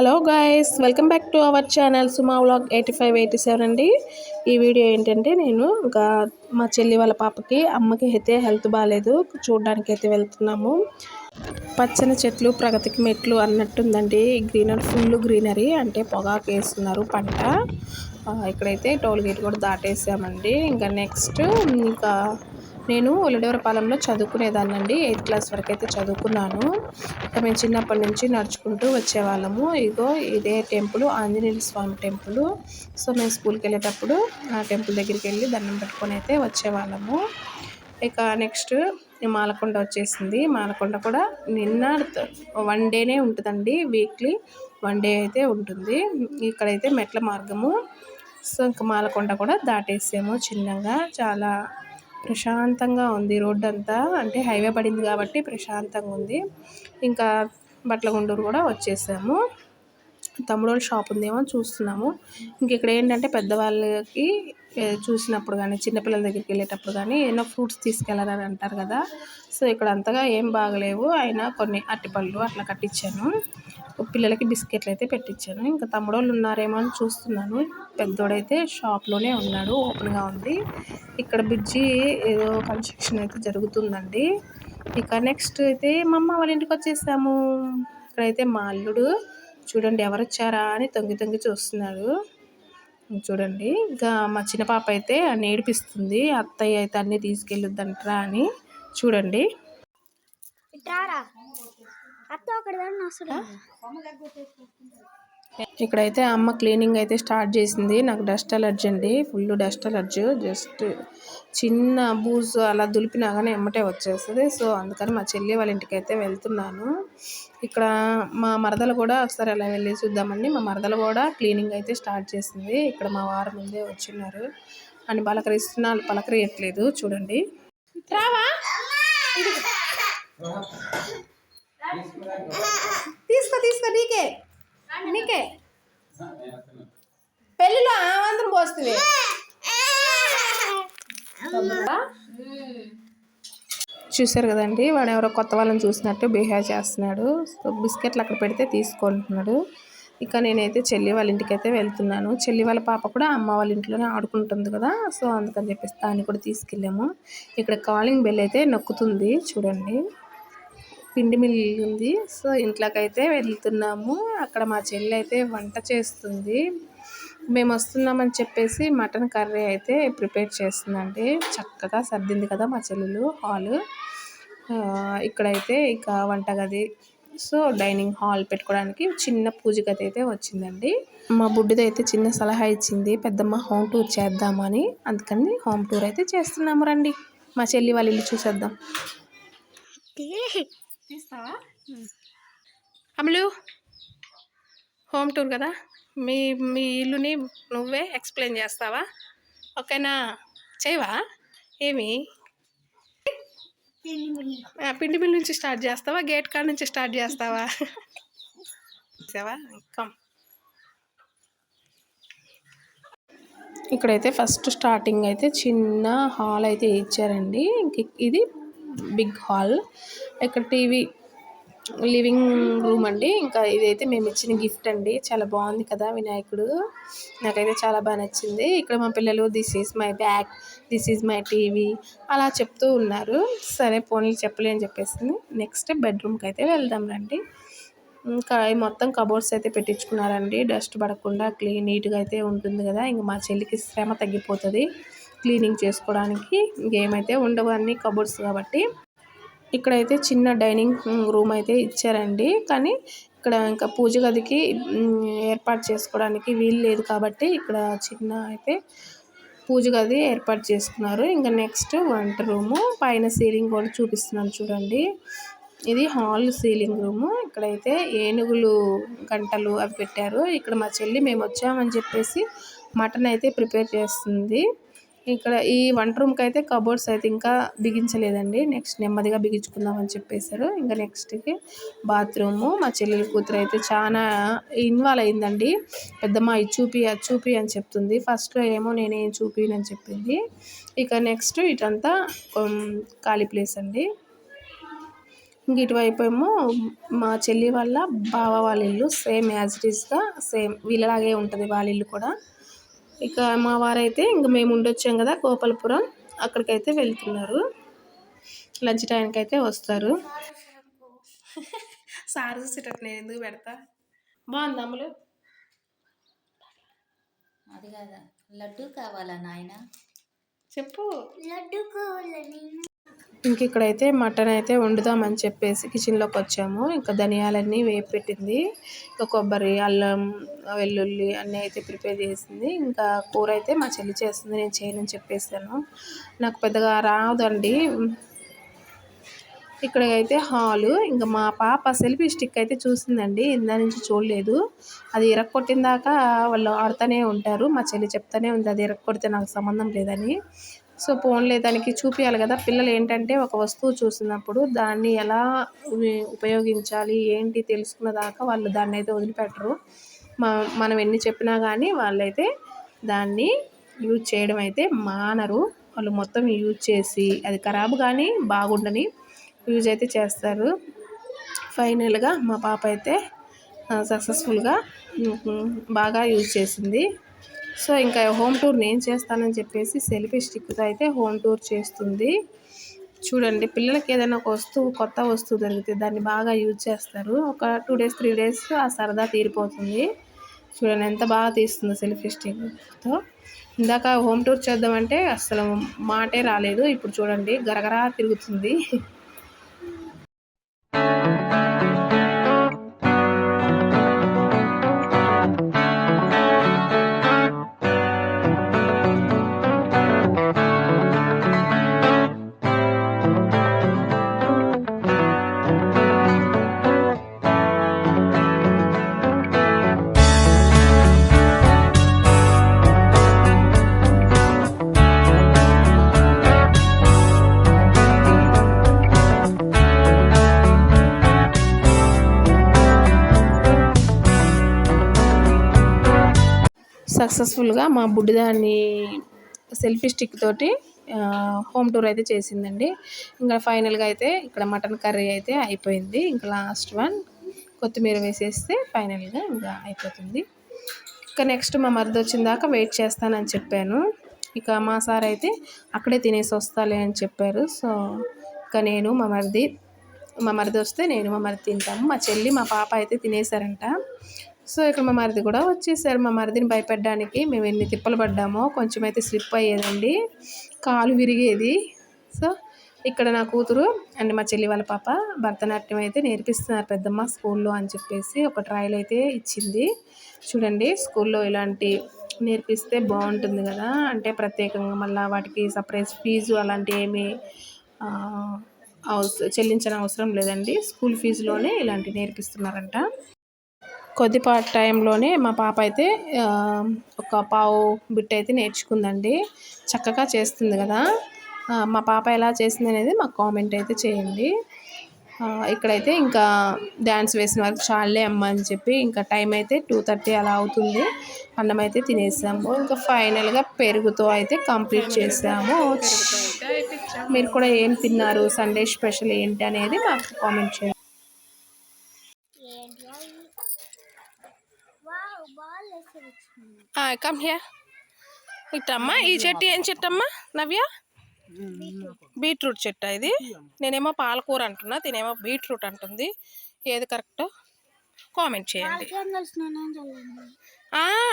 Hello guys welcome back to our channel Suma vlog eighty five eighty seven అండి. ఈ video ఏంటంటే నేను ఇంకా మా చెల్లి వాళ్ళ పాపకి అమ్మకి అయితే హెల్త్ బాగాలేదు చూడడానికి అయితే వెళ్తున్నాము. పచ్చని చెట్లు ప్రగతికి మెట్లు అన్నట్టుందండి. గ్రీనరీ ఫుల్ గ్రీనరీ అంటే పొగాకు వేస్తున్నారు పంట. ఇక్కడైతే టోల్ గేట్ కూడా దాటేసామండి. ఇంకా నెక్స్ట్ ఇంకా నేను ఒలిడవరపాలెంలో చదువుకునేదాన్నండి. ఎయిత్ క్లాస్ వరకు అయితే చదువుకున్నాను. ఇంకా మేము చిన్నప్పటి నుంచి నడుచుకుంటూ వచ్చేవాళ్ళము. ఇగో ఇదే temple Anjaneya Swamy temple. So మేము స్కూల్కి వెళ్ళేటప్పుడు ఆ టెంపుల్ దగ్గరికి వెళ్ళి దండం పెట్టుకొని అయితే వచ్చేవాళ్ళము. ఇక నెక్స్ట్ మాలకొండ వచ్చేసింది. మాలకొండ కూడా నిన్న వన్ డేనే ఉంటుందండి. వీక్లీ వన్ డే అయితే ఉంటుంది. ఇక్కడైతే మెట్ల మార్గము. సో ఇంకా మాలకొండ కూడా దాటేసాము చిన్నగా. చాలా ప్రశాంతంగా ఉంది. రోడ్డు అంతా అంటే హైవే పడింది కాబట్టి ప్రశాంతంగా ఉంది. ఇంకా బట్టల గుండూరు కూడా వచ్చేసాము. తమ్ముడు వాళ్ళ షాప్ ఉందేమో చూస్తున్నాము. ఇంక ఇక్కడ ఏంటంటే పెద్దవాళ్ళకి చూసినప్పుడు కానీ చిన్నపిల్లల దగ్గరికి వెళ్ళేటప్పుడు కానీ ఏమైనా ఫ్రూట్స్ తీసుకెళ్ళాలని అంటారు కదా. సో ఇక్కడ అంతగా ఏం బాగలేవు. అయినా కొన్ని అట్టిపళ్ళు అట్లా కట్టించాను పిల్లలకి బిస్కెట్లు అయితే పెట్టించాను ఇంకా తమ్ముడోళ్ళు ఉన్నారేమో అని చూస్తున్నాను. పెద్దోడైతే షాప్లోనే ఉన్నాడు ఓపెన్గా ఉంది. ఇక్కడ బ్రిడ్జి ఏదో కన్స్ట్రక్షన్ అయితే జరుగుతుందండి. ఇక నెక్స్ట్ అయితే మా అమ్మ వాళ్ళ ఇంటికి వచ్చేసాము. ఇక్కడైతే మా అల్లుడు చూడండి ఎవరు వచ్చారా అని తొంగి తొంగి చూస్తున్నాడు. చూడండి ఇంకా మా చిన్న పాప అయితే నేర్పిస్తుంది అత్తయ్య అయితే అన్నీ తీసుకెళ్ళొద్దంటరా అని చూడండి. ఇక్కడైతే అమ్మ క్లీనింగ్ అయితే స్టార్ట్ చేసింది. నాకు డస్ట్ అలర్జీ అండి. Full dust allergy. జస్ట్ చిన్న బూజు అలా దులిపినా కానీ ఎమ్మటే వచ్చేస్తుంది. సో అందుకని మా చెల్లి వాళ్ళ ఇంటికి అయితే వెళ్తున్నాను. ఇక్కడ మా మరదలు కూడా ఒకసారి అలా వెళ్ళి చూద్దామండి. మా మరదలు కూడా క్లీనింగ్ అయితే స్టార్ట్ చేసింది. ఇక్కడ మా వారు ముందే వచ్చిన్నారు. అని పలకరిస్తున్నా పలకరియట్లేదు. చూడండి. రావా? తీసుకో తీసుకో నీకే. నీకే. పెళ్ళిలో ఆమంత్రం పోస్తుంది. చూసారు కదండి వాడు ఎవరో కొత్త వాళ్ళని చూసినట్టు బిహేవ్ చేస్తున్నాడు. సో బిస్కెట్లు అక్కడ పెడితే తీసుకుంటున్నాడు. ఇక నేనైతే చెల్లి వాళ్ళ ఇంటికి అయితే వెళ్తున్నాను. చెల్లి వాళ్ళ పాప కూడా అమ్మ వాళ్ళ ఇంట్లోనే ఆడుకుంటుంది కదా. సో అందుకని చెప్పేసి దాన్ని కూడా తీసుకెళ్ళాము. ఇక్కడ కాలింగ్ బెల్ అయితే నొక్కుతుంది. చూడండి. పిండి మిల్లు ఉంది. సో ఇంట్లోకైతే వెళ్తున్నాము. అక్కడ మా చెల్లి అయితే వంట చేస్తుంది. మేము వస్తున్నామని చెప్పేసి మటన్ కర్రీ అయితే ప్రిపేర్ చేస్తుందండి. చక్కగా సర్దింది కదా మా చెల్లెలు హాల్. ఇక్కడైతే ఇక వంటగది. సో డైనింగ్ హాల్ పెట్టుకోవడానికి చిన్న పూజ గది అయితే వచ్చిందండి. మా బుడ్డిది అయితే చిన్న సలహా ఇచ్చింది పెద్దమ్మ హోమ్ టూర్ చేద్దామని. అందుకని హోమ్ టూర్ అయితే చేస్తున్నాము రండి. మా చెల్లి వాళ్ళ ఇల్లు చూసేద్దాం. తీస్తావా? అమలు హోమ్ టూర్ కదా? మీ మీ ఇల్లుని నువ్వే ఎక్స్ప్లెయిన్ చేస్తావా? ఓకేనా? చేయవా? ఏమి? పిండి మిల్ నుంచి స్టార్ట్ చేస్తావా? గేట్ కాడ నుంచి స్టార్ట్ చేస్తావా? కమ్. ఇక్కడైతే ఫస్ట్ స్టార్టింగ్ అయితే చిన్న హాల్ అయితే ఇచ్చారండి. ఇది బిగ్ హాల్. ఇక్కడ టీవీ లివింగ్ రూమ్ అండి. ఇంకా ఇదైతే మేము ఇచ్చిన గిఫ్ట్ అండి. చాలా బాగుంది కదా వినాయకుడు. నాకైతే చాలా బాగా నచ్చింది. ఇక్కడ మా పిల్లలు this is my bag this is my TV అలా చెప్తూ ఉన్నారు. సరే పోనీ చెప్పలే అని చెప్పేసింది. నెక్స్ట్ బెడ్రూమ్కి అయితే వెళ్దాం రండి. ఇంకా మొత్తం కబోర్డ్స్ అయితే పెట్టించుకున్నారండి. డస్ట్ పడకుండా క్లీన్ నీట్గా అయితే ఉంటుంది కదా. ఇంకా మా చెల్లికి శ్రమ తగ్గిపోతుంది. క్లీనింగ్ చేసుకోవడానికి ఇంకేమైతే ఉండవు అన్ని కబోర్డ్స్ కాబట్టి. ఇక్కడైతే చిన్న డైనింగ్ రూమ్ అయితే ఇచ్చారండి. కానీ ఇక్కడ ఇంకా పూజ గదికి ఏర్పాటు చేసుకోవడానికి వీలు లేదు కాబట్టి ఇక్కడ చిన్న అయితే పూజ గది ఏర్పాటు చేసుకున్నారు. ఇంకా నెక్స్ట్ వంట రూము పైన సీలింగ్ కూడా చూపిస్తున్నాను చూడండి. ఇది హాల్ సీలింగ్ రూము. ఇక్కడైతే ఏనుగులు గంటలు అవి పెట్టారు. ఇక్కడ మా చెల్లి మేము వచ్చామని చెప్పేసి మటన్ అయితే ప్రిపేర్ చేస్తుంది. ఇక్కడ ఈ వంట రూమ్కి అయితే కబోర్డ్స్ అయితే ఇంకా బిగించలేదండి. నెక్స్ట్ నెమ్మదిగా బిగించుకుందామని చెప్పేశారు. ఇంకా నెక్స్ట్కి బాత్రూము. మా చెల్లెల కూతురు అయితే చాలా ఇన్వాల్వ్ అయిందండి. పెద్దమ్మ ఇది చూపి అది చూపి అని చెప్తుంది. ఫస్ట్లో ఏమో నేనేం చూపినని చెప్పింది. ఇక నెక్స్ట్ ఇటంతా ఖాళీ ప్లేస్ అండి. ఇంక ఇటువైపు ఏమో మా చెల్లి వాళ్ళ బావ వాళ్ళ ఇల్లు సేమ్ యాజ్ ఇట్ ఈస్గా సేమ్ వీళ్ళలాగే ఉంటుంది వాళ్ళ ఇల్లు కూడా. ఇక మా వారైతే ఇంక మేము ఉండొచ్చాం కదా గోపాలపురం. అక్కడికైతే వెళ్తున్నారు. లంచ్ టైంకి అయితే వస్తారు. సార్ చూసేటట్టు నేను ఎందుకు పెడతా? బాగుంది అమ్ములు అది కాదా. లడ్డు కావాలా నాయన? చెప్పు. లడ్డు కావాలని ఇంక ఇక్కడైతే మటన్ అయితే వండుదామని చెప్పేసి కిచెన్లోకి వచ్చాము. ఇంకా ధనియాలన్నీ వేపెట్టింది. పెట్టింది ఇంకా కొబ్బరి అల్లం వెల్లుల్లి అన్నీ అయితే ప్రిపేర్ చేసింది. ఇంకా కూర అయితే మా చెల్లి చేస్తుంది నేను చేయనని చెప్పేసాను. నాకు పెద్దగా రాదండి. ఇక్కడ అయితే హాలు. ఇంకా మా పాప సెల్ఫీ స్టిక్ అయితే చూసిందండి. ఇందా నుంచి చూడలేదు. అది ఇరక్కొట్టిన దాకా వాళ్ళు ఆడుతూనే ఉంటారు. మా చెల్లి చెప్తానే ఉంది అది ఇరక్కొడితే నాకు సంబంధం లేదని. సో పోన్లే దానికి చూపించాలి కదా. పిల్లలు ఏంటంటే ఒక వస్తువు చూసినప్పుడు దాన్ని ఎలా ఉపయోగించాలి ఏంటి తెలుసుకున్న దాకా వాళ్ళు దాన్ని అయితే వదిలిపెట్టరు మనం ఎన్ని చెప్పినా కానీ వాళ్ళైతే దాన్ని యూజ్ చేయడం అయితే మానరు. వాళ్ళు మొత్తం యూజ్ చేసి అది ఖరాబ్ కానీ బాగుండని యూజ్ అయితే చేస్తారు. ఫైనల్గా మా పాప అయితే సక్సెస్ఫుల్గా బాగా యూజ్ చేసింది. సో ఇంకా హోమ్ టూర్ నేను చేస్తానని చెప్పేసి సెల్ఫీ స్టిక్తో అయితే హోమ్ టూర్ చేస్తుంది. చూడండి పిల్లలకి ఏదైనా ఒక వస్తువు కొత్త వస్తువు దొరికితే దాన్ని బాగా యూజ్ చేస్తారు. ఒక టూ డేస్ త్రీ డేస్ ఆ సరదా తీరిపోతుంది. చూడండి ఎంత బాగా తీస్తుంది సెల్ఫీ స్టిక్తో. ఇందాక హోమ్ టూర్ చేద్దామంటే అసలు మాటే రాలేదు. ఇప్పుడు చూడండి గరగరా తిరుగుతుంది. సక్సెస్ఫుల్గా మా బుడ్డిదాన్ని సెల్ఫీ స్టిక్ తోటి హోమ్ టూర్ అయితే చేసిందండి. ఇంకా ఫైనల్గా అయితే ఇక్కడ మటన్ కర్రీ అయితే అయిపోయింది. ఇంకా లాస్ట్ వన్ కొత్తిమీర వేసేస్తే ఫైనల్గా ఇంకా అయిపోతుంది. ఇక నెక్స్ట్ మా మరిది వచ్చిన దాకా వెయిట్ చేస్తానని చెప్పాను. ఇక మా సార్ అయితే అక్కడే తినేసి వస్తాలే అని చెప్పారు. సో ఇక నేను మా మరిది మా మరిది వస్తే నేను మా మరిది తింటాము. మా చెల్లి మా పాప అయితే తినేసారంట సో ఇక్కడ మా మరిది కూడా వచ్చేసారు. మా మరిదిని భయపెట్టడానికి మేము ఎన్ని తిప్పలు పడ్డామో కొంచెం అయితే స్లిప్ అయ్యేదండి. కాలు విరిగేది. సో ఇక్కడ నా కూతురు అండ్ మా చెల్లి వాళ్ళ పాప భరతనాట్యం అయితే నేర్పిస్తున్నారు పెద్దమ్మ స్కూల్లో అని చెప్పేసి ఒక ట్రయల్ అయితే ఇచ్చింది. చూడండి స్కూల్లో ఇలాంటి నేర్పిస్తే బాగుంటుంది కదా. అంటే ప్రత్యేకంగా మళ్ళీ వాటికి సపరేట్ ఫీజు అలాంటి ఏమీ చెల్లించిన అవసరం లేదండి. స్కూల్ ఫీజులోనే ఇలాంటివి నేర్పిస్తున్నారంట. కొద్దిపాటి టైంలోనే మా పాప అయితే ఒక పావు బిట్ అయితే నేర్చుకుందండి. చక్కగా చేస్తుంది కదా. మా పాప ఎలా చేసింది అనేది మాకు కామెంట్ అయితే చేయండి. ఇక్కడైతే ఇంకా డ్యాన్స్ వేసిన వరకు చాలే అమ్మ అని చెప్పి ఇంకా టైం అయితే టూ థర్టీ అలా అవుతుంది. అన్నం అయితే తినేసాము. ఇంకా ఫైనల్గా పెరుగుతో అయితే కంప్లీట్ చేసాము. మీరు కూడా ఏం తిన్నారు? సండే స్పెషల్ ఏంటి అనేది మాకు కామెంట్ చేయండి. కమ్ హియర్ ఇట్టమ్మా ఈ చెట్టు ఏం చెట్టు అమ్మా నవ్య? బీట్రూట్ చెట్టు ఇది? నేనేమో పాలకూర అంటున్నా తినేమో బీట్రూట్ అంటుంది. ఏది కరెక్ట్ కామెంట్ చేయండి.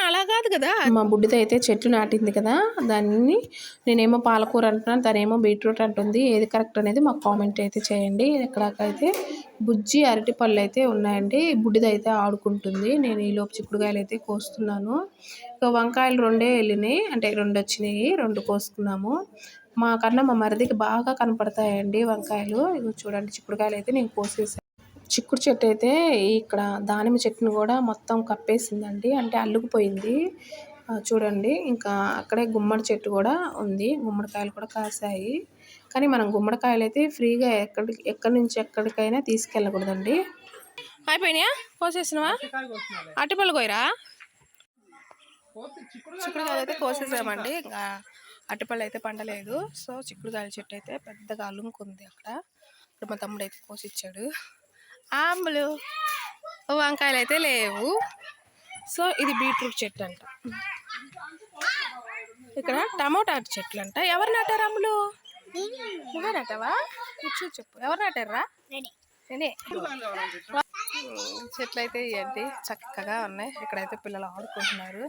అలా కాదు కదా. మా బుడ్డితో అయితే చెట్టు నాటింది కదా దాన్ని నేనేమో పాలకూర అంటున్నాను తనేమో బీట్రూట్ అంటుంది ఏది కరెక్ట్ అనేది మాకు కామెంట్ అయితే చేయండి. ఇక్కడైతే బుజ్జి అరటి పళ్ళు అయితే ఉన్నాయండి బుడ్డిది అయితే ఆడుకుంటుంది. నేను ఈ లోపు చిక్కుడుకాయలు అయితే కోస్తున్నాను. ఇంకా వంకాయలు రెండే వెళ్ళినాయి అంటే రెండు వచ్చినాయి రెండు కోసుకున్నాము. మా కన్నా మా మరిదికి బాగా కనపడతాయండి వంకాయలు. ఇగో చూడండి చిక్కుడుకాయలు అయితే నేను కోసేసాను చిక్కుడు చెట్టు అయితే ఇక్కడ దానిమ్మ చెట్టును కూడా మొత్తం కప్పేసిందండి. అంటే అల్లుకుపోయింది. చూడండి. ఇంకా అక్కడే గుమ్మడి చెట్టు కూడా ఉంది. గుమ్మడికాయలు కూడా కాసాయి కానీ మనం గుమ్మడికాయలు అయితే ఫ్రీగా ఎక్కడి ఎక్కడి నుంచి ఎక్కడికైనా తీసుకెళ్ళకూడదండి. అయిపోయినాయా? కోసేసినవా? అరటిపళ్ళు కోయరా? చిక్కుడుకాయలు అయితే కోసేసామండి. ఇంకా అరటిపళ్ళు అయితే పండలేదు. సో చిక్కుడుకాయల చెట్టు అయితే పెద్దగా అలుముకుంది అక్కడ. ఇప్పుడు మా తమ్ముడు అయితే కోసిచ్చాడు. ఆంబులు వంకాయలు అయితే లేవు. సో ఇది బీట్రూట్ చెట్టు అంట ఇక్కడ టమోటా చెట్లు అంట ఎవరు నాటారు అమ్ములు నువ్వే నాటావా? కూర్చో చెప్పు. ఎవరు నాటారా నేనే. చెట్లు అయితే ఇవ్వండి చక్కగా ఉన్నాయి. ఇక్కడైతే పిల్లలు ఆడుకుంటున్నారు.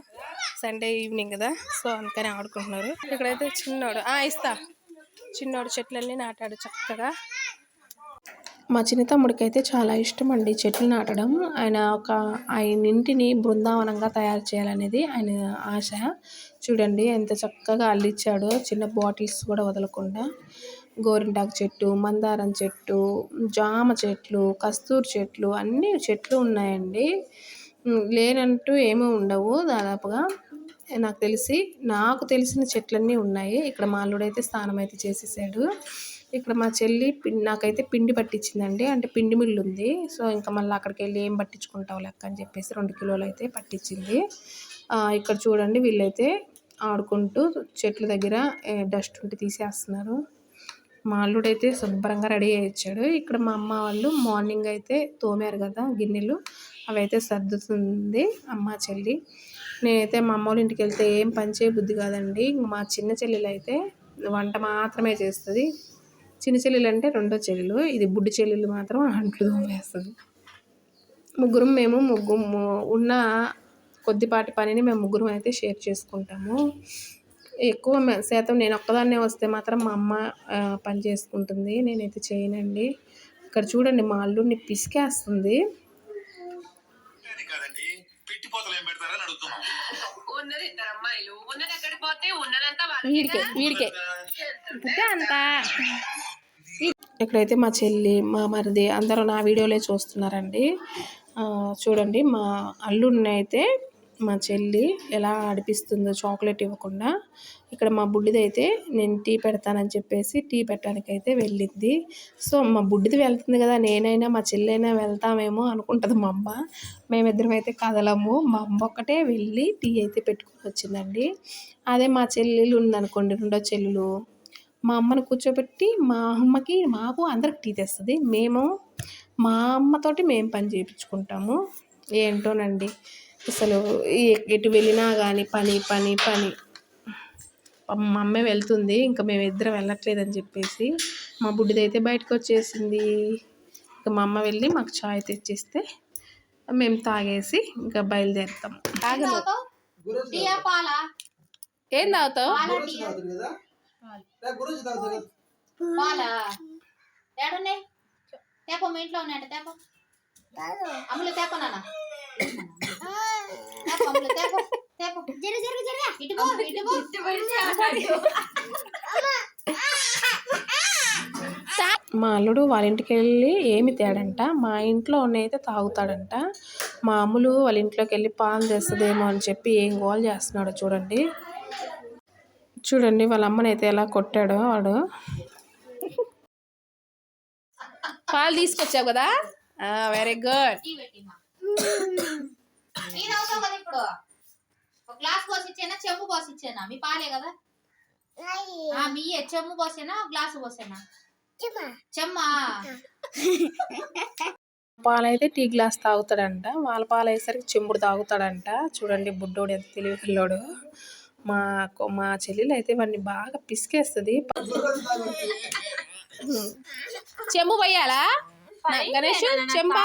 సండే ఈవినింగ్ కదా సో అందుకని ఆడుకుంటున్నారు. ఇక్కడైతే చిన్నోడు ఆ ఇస్తా. చిన్నోడు చెట్లన్నీ నాటాడు చక్కగా. మా చిన్న తమ్ముడికి అయితే చాలా ఇష్టం అండి చెట్లు నాటడం. ఆయన ఒక ఆయన ఇంటిని బృందావనంగా తయారు చేయాలనేది ఆయన ఆశ. చూడండి ఎంత చక్కగా అల్లిచ్చాడో చిన్న బాటిల్స్ కూడా వదలకుండా. గోరింటాకు చెట్టు మందారం చెట్టు జామ చెట్లు కస్తూరి చెట్లు అన్ని చెట్లు ఉన్నాయండి. లేనంటూ ఏమీ ఉండవు దాదాపుగా. నాకు తెలిసి నాకు తెలిసిన చెట్లన్నీ ఉన్నాయి. ఇక్కడ మా అల్లుడైతే స్నానం అయితే చేసేసాడు. ఇక్కడ మా చెల్లి పిం- నాకైతే పిండి పట్టించిందండి. అంటే పిండి మిల్లు ఉంది సో ఇంకా మళ్ళీ అక్కడికి వెళ్ళి ఏం పట్టించుకుంటావు లెక్క అని చెప్పేసి రెండు కిలోలు అయితే పట్టించింది ఇక్కడ చూడండి వీళ్ళైతే ఆడుకుంటూ చెట్ల దగ్గర డస్ట్ ఉంటే తీసేస్తున్నారు. మా అల్లుడైతే శుభ్రంగా రెడీ అయ్యిచ్చాడు. ఇక్కడ మా అమ్మ వాళ్ళు మార్నింగ్ అయితే తోమారు కదా గిన్నెలు అవి అయితే సర్దుతుంది అమ్మ చెల్లి. నేనైతే మా అమ్మ వాళ్ళ ఇంటికి వెళ్తే ఏం పని చేయ బుద్ధి కాదండి మా చిన్న చెల్లెలు అయితే వంట మాత్రమే చేస్తుంది. చిన్న చెల్లెలు అంటే రెండో చెల్లెలు. ఇది బుడ్డి చెల్లెలు మాత్రం అంట్లు తోమేస్తుంది. ముగ్గురం మేము ముగ్గు ఉన్న కొద్దిపాటి పనిని మేము ముగ్గురం అయితే షేర్ చేసుకుంటాము. ఎక్కువ శాతం నేను ఒక్కదాన్నే వస్తే మాత్రం మా అమ్మ పని చేసుకుంటుంది. నేనైతే చేయనండి. ఇక్కడ చూడండి మా అల్లుడిని పిసికేస్తుంది. వీడికే వీడికే. అంత. ఇక్కడైతే మా చెల్లి మా మరిది అందరూ నా వీడియోలే చూస్తున్నారండి చూడండి మా అల్లుడిని అయితే మా చెల్లి ఎలా ఆడిపిస్తుందో చాక్లెట్ ఇవ్వకుండా ఇక్కడ మా బుడ్డిదైతే నేను టీ పెడతానని చెప్పేసి టీ పెట్టడానికి అయితే వెళ్ళింది సో మా బుడ్డిది వెళ్తుంది కదా నేనైనా మా చెల్లైనా వెళ్తామేమో అనుకుంటుంది మా అమ్మ. మేమిద్దరం అయితే కదలము. మా అమ్మ ఒక్కటే వెళ్ళి టీ అయితే పెట్టుకొని వచ్చిందండి. అదే మా చెల్లెలు ఉందనుకోండి రెండో చెల్లెలు. మా అమ్మని కూర్చోబెట్టి మా అమ్మకి మాకు అందరికి టీ తెస్తుంది. మేము మా అమ్మతోటి మేము పని చేయించుకుంటాము ఏంటోనండి? అసలు ఎటు వెళ్ళినా కానీ పని పని పని. మా అమ్మే వెళ్తుంది. ఇంకా మేము ఇద్దరం వెళ్ళట్లేదని చెప్పేసి మా బుడ్డిదైతే బయటకు వచ్చేసింది ఇంకా మా అమ్మ వెళ్ళి మాకు చాయ్ తెచ్చిస్తే మేము తాగేసి ఇంకా బయలుదేరుతాం. పాలా? ఏం తాగుతావు? పాలా టీయా పాలా ఏడున్నాయి తేపో మీ ఇంట్లో ఉన్నాయంట తేపో. అమ్ములు తేపో నాన్న. తేపో అమ్ములు తేపో తేపో. జరు జరు జరు ఇటు పో ఇటు పో. మా అల్లుడు వాళ్ళ ఇంటికి వెళ్ళి ఏమి తేడంట? మా ఇంట్లో అయితే తాగుతాడంట. మా అమ్ములు వాళ్ళ ఇంట్లోకి వెళ్ళి పాలు తెస్తుందేమో అని చెప్పి ఏం గోల్ చేస్తున్నాడో చూడండి. చూడండి వాళ్ళ అమ్మనైతే ఎలా కొట్టాడో వాడు. పాలు తీసుకొచ్చావు కదా? వెరీ గుడ్ ఇప్పుడు? ఒక గ్లాస్ చెంబు మీ పాలే కదా? ఆ, మీయే. చెంబు పోసేనా? గ్లాసు పోసేనా? చెమ్మా పాలైతే టీ గ్లాస్ తాగుతాడంట. వాళ్ళ పాలు అయ్యేసరికి చెంబుడు తాగుతాడంట. చూడండి బుడ్డోడు ఎంత తెలివి పిల్లోడు మా మా చెల్లెలు అయితే వాడిని బాగా పిసికేస్తుంది. చెంబు పోయాలా? గణేష్ చెంబా?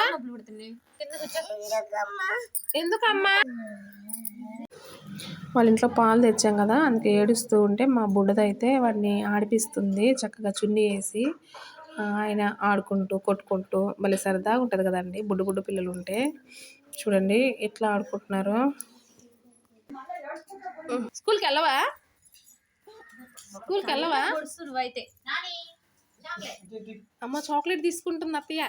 ఎందుకమ్మా? వాళ్ళ ఇంట్లో పాలు తెచ్చాం కదా అందుకే ఏడుస్తూ ఉంటే మా బుడ్డదైతే వాడిని ఆడిపిస్తుంది చక్కగా చున్నీ వేసి ఆయన ఆడుకుంటూ కొట్టుకుంటూ భలే సరదాగా ఉంటుంది కదండి బుడ్డు బుడ్డు పిల్లలు ఉంటే చూడండి ఎట్లా ఆడుకుంటున్నారు. స్కూల్కి వెళ్ళవా స్కూల్కి వెళ్ళవా అయితే అమ్మ చాక్లెట్ తీసుకుంటుంది అత్తయ్య.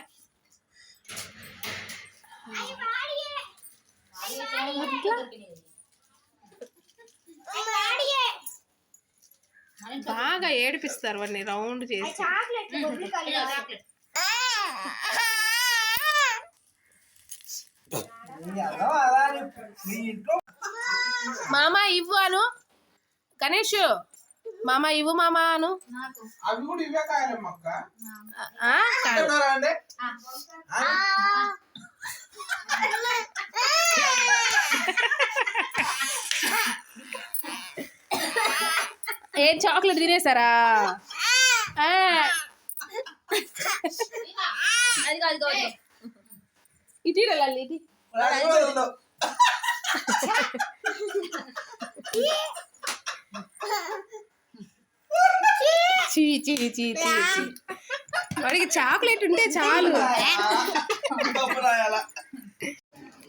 బాగా ఏడిపిస్తారు వాడిని రౌండ్ చేసి. మామ ఇవ్వాను గణేష్ మామ ఇవ్వు మామ అను. ఏ చాక్లెట్ తినేసారా ఆ, అదిగో అదిగో అదిగో. ఇటు ఇటు లల్లి, ఇటు. అది కూడా ఉండవు. చీ చీ చీ చీ చీ. వాడికి చాక్లెట్ ఉంటే చాలు.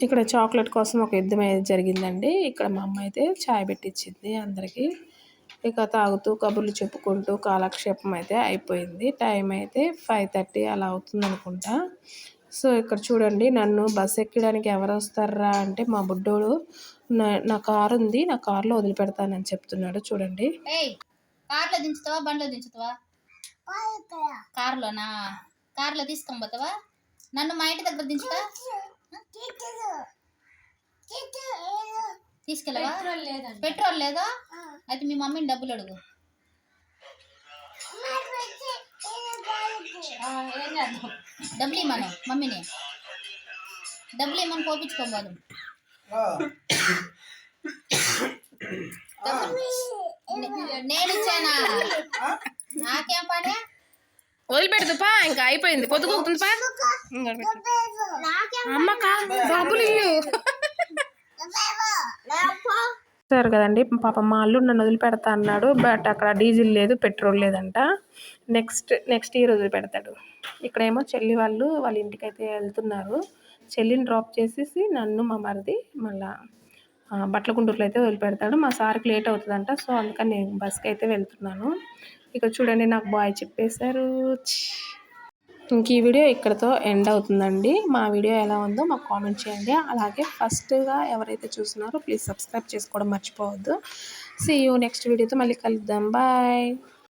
ఇక్కడ చాక్లెట్ కోసం ఒక యుద్ధం అయితే జరిగిందండి. ఇక్కడ మా అమ్మ అయితే చాయ్ పెట్టించింది అందరికీ. ఇక తాగుతూ కబుర్లు చెప్పుకుంటూ కాలక్షేపం అయితే అయిపోయింది. టైం అయితే ఫైవ్ థర్టీ అలా అవుతుంది అనుకుంటా. సో ఇక్కడ చూడండి నన్ను బస్ ఎక్కడానికి ఎవరు వస్తారా అంటే మా బుడ్డోడు నా నా కారు ఉంది నా కారులో వదిలిపెడతానని చెప్తున్నాడు. చూడండి. ఏయ్. కార్లో దించుతావా? బండ్లో దించుతావా? కార్లోనా? కార్లో తీసుకొని పోతావా? నన్ను మా ఇంటి దగ్గర దించుతా? తీసుకెళ్ళవా? పెట్రోల్ లేదా? అయితే మీ మమ్మీని డబ్బులు అడుగు? డబ్బులు ఇమ్మను మమ్మీని. డబ్బులు ఇమ్మని పోపించుకోబోదు ఆ. నేను ఇచ్చానా? నాకేం పని? వదిలిపెడదు పా ఇంకా అయిపోయింది పా కదండి పాప మా అల్లుడు నన్ను వదిలిపెడతా అన్నాడు బట్ అక్కడ డీజిల్ లేదు పెట్రోల్ లేదంట. నెక్స్ట్ నెక్స్ట్ ఇయర్ వదిలిపెడతాడు. ఇక్కడేమో చెల్లి వాళ్ళు వాళ్ళ ఇంటికి అయితే వెళ్తున్నారు. చెల్లిని డ్రాప్ చేసేసి నన్ను మా మరిది మళ్ళా బట్టల గుంటూరులో అయితే వదిలిపెడతాడు. మా సార్కి లేట్ అవుతుందంట సో అందుకని నేను బస్కి అయితే వెళ్తున్నాను. ఇక చూడండి నాకు బాయ్ చెప్పేశారు. ఇంక ఈ వీడియో ఇక్కడతో ఎండ్ అవుతుందండి. మా వీడియో ఎలా ఉందో మాకు కామెంట్ చేయండి. అలాగే ఫస్ట్గా ఎవరైతే చూస్తున్నారో ప్లీజ్ సబ్స్క్రైబ్ చేసుకోవడం మర్చిపోవద్దు. సీ యూ నెక్స్ట్ వీడియోతో మళ్ళీ కలుద్దాం. బాయ్